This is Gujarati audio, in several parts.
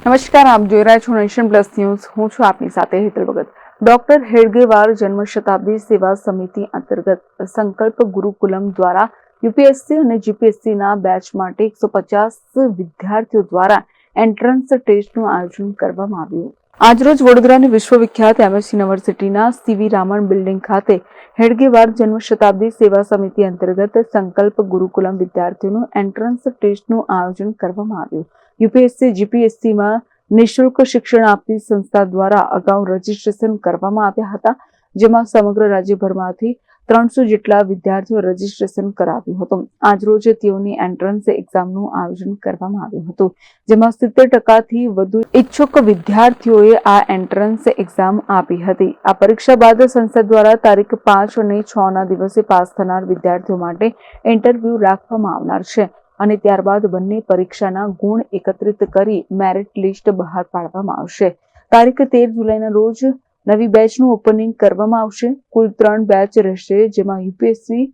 નમસ્કાર, આપ જોઈ રહ્યા છો નેશન પ્લસ ન્યૂઝ. હું છું આપની સાથે હેતલ ભગત. ડોક્ટર હેડગેવાર જન્મ શતાબ્દી સેવા સમિતિ અંતર્ગત સંકલ્પ ગુરુકુલમ દ્વારા યુપીએસસી અને જીપીએસસીના બેચ માટે એકસો પચાસ વિદ્યાર્થીઓ દ્વારા એન્ટ્રન્સ ટેસ્ટનું આયોજન કરવામાં આવ્યું. આજરોજ વડોદરાની વિશ્વવિખ્યાત એમએસ યુનિવર્સિટીના સીવી રામણ બિલ્ડિંગ ખાતે હેડગેવાર જન્મ શતાબ્દી સેવા સમિતિ અંતર્ગત સંકલ્પ ગુરુકુલમ વિદ્યાર્થીઓનું એન્ટ્રન્સ ટેસ્ટનું આયોજન કરવામાં આવ્યું. યુપીએસસી, જીપીએસસીમાં નિઃશુલ્ક શિક્ષણ આપતી સંસ્થા દ્વારા અગાઉ રજીસ્ટ્રેશન કરવામાં આવ્યા હતા, જેમાં સમગ્ર રાજ્યભરમાંથી ત્રણસો જેટલા વિદ્યાર્થીઓ રજીસ્ટ્રેશન કરાવ્યું હતું. આજરોજ તેઓની એન્ટ્રન્સ એક્ઝામનું આયોજન કરવામાં આવ્યું હતું, જેમાં સિત્તેર ટકાથી વધુ ઈચ્છુક વિદ્યાર્થીઓએ આ એન્ટ્રન્સ એક્ઝામ આપી હતી. આ પરીક્ષા બાદ સંસદ દ્વારા તારીખ પાંચ અને છ ના દિવસે પાસ થનાર વિદ્યાર્થીઓ માટે ઇન્ટરવ્યૂ રાખવામાં આવનાર છે. અને ત્યારબાદ બંને પરીક્ષાના ગુણ એકત્રિત કરી મેરિટ લિસ્ટ બહાર પાડવામાં આવશે. તારીખ તેર જુલાઈના રોજ નવી બેચનું ઓપનિંગ કરવામાં આવશે. કુલ ત્રણ બેચ રહેશે, જેમાં યુપીએસસી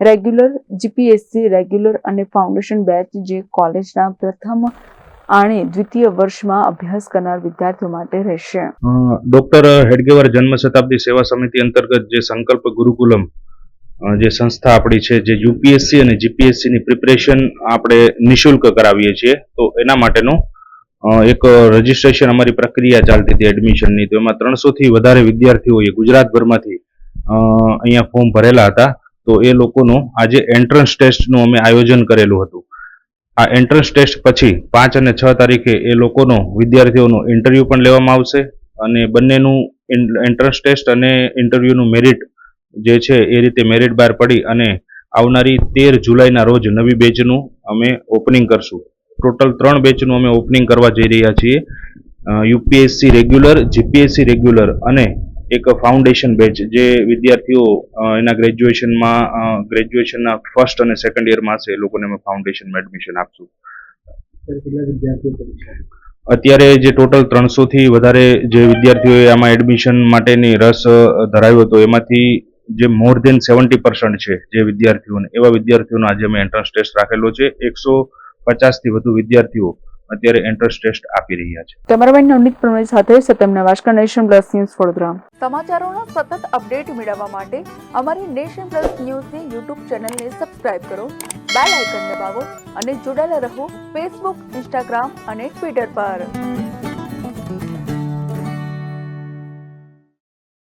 રેગ્યુલર જીપીએસસી રેગ્યુલર અને ફાઉન્ડેશન બેચ જે કોલેજના પ્રથમ આણે દ્વિતીય વર્ષમાં અભ્યાસ કરનાર વિદ્યાર્થીઓ માટે રહેશે. ડોક્ટર હેડગેવર જન્મ શતાબ્દી સેવા સમિતિ અંતર્ગત જે સંકલ્પ ગુરુકુલમ જે સંસ્થા આપણી છે, જે યુપીએસસી અને જીપીએસસીની પ્રિપરેશન આપણે નિશુલ્ક કરાવીએ છીએ, તો એના માટેનું એક રજીસ્ટ્રેશન અમારી પ્રક્રિયા ચાલતી હતી એડમિશનની તો એમાં ત્રણસોથી વધારે વિદ્યાર્થીઓએ ગુજરાતભરમાંથી અહીંયા ફોર્મ ભરેલા હતા. તો એ લોકોનું આજે એન્ટ્રન્સ ટેસ્ટનું અમે આયોજન કરેલું હતું. આ એન્ટ્રન્સ ટેસ્ટ પછી પાંચ અને છ તારીખે એ લોકોનો, વિદ્યાર્થીઓનો ઇન્ટરવ્યૂ પણ લેવામાં આવશે. અને બંનેનું એન્ટ્રન્સ ટેસ્ટ અને ઇન્ટરવ્યૂનું મેરિટ જે છે એ રીતે મેરિટ બહાર પડી અને આવનારી તેર જુલાઈના રોજ નવી બેચનું અમે ઓપનિંગ કરશું. ટોટલ ત્રણ બેચનું અમે ઓપનિંગ કરવા જઈ રહ્યા છીએ. યુપીએસસી રેગ્યુલર જીપીએસસી રેગ્યુલર અને એક ફાઉન્ડેશન બેચ જે વિદ્યાર્થીઓ એના ગ્રેજ્યુએશનમાં ગ્રેજ્યુએશનના ફર્સ્ટ અને સેકન્ડ યરમાં હશે એ લોકોને અમે ફાઉન્ડેશનમાં એડમિશન આપશું. અત્યારે જે ટોટલ ત્રણસોથી વધારે જે વિદ્યાર્થીઓએ આમાં એડમિશન માટેની રસ ધરાવ્યો હતો, એમાંથી જે મોર દેન સેવન્ટી પર્સન્ટ છે જે વિદ્યાર્થીઓને એવા વિદ્યાર્થીઓનો આજે અમે એન્ટ્રન્સ ટેસ્ટ રાખેલો છે. એકસો પચાસથી વધુ વિદ્યાર્થીઓ અત્યારે એન્ટ્રન્સ ટેસ્ટ આપી રહ્યા છે. કેમેરામેન નવનીત પ્રણય સાથે સત્યમ નવાશકર નેશન પ્લસ ન્યૂઝ વડોદરા. સમાચારોનો સતત અપડેટ મેળવવા માટે અમારી નેશન પ્લસ ન્યૂઝની યુટ્યુબ ચેનલને સબસ્ક્રાઇબ કરો બેલ આઇકન દબાવો અને જોડાયેલા રહો ફેસબુક ઇન્સ્ટાગ્રામ અને ટ્વિટર પર.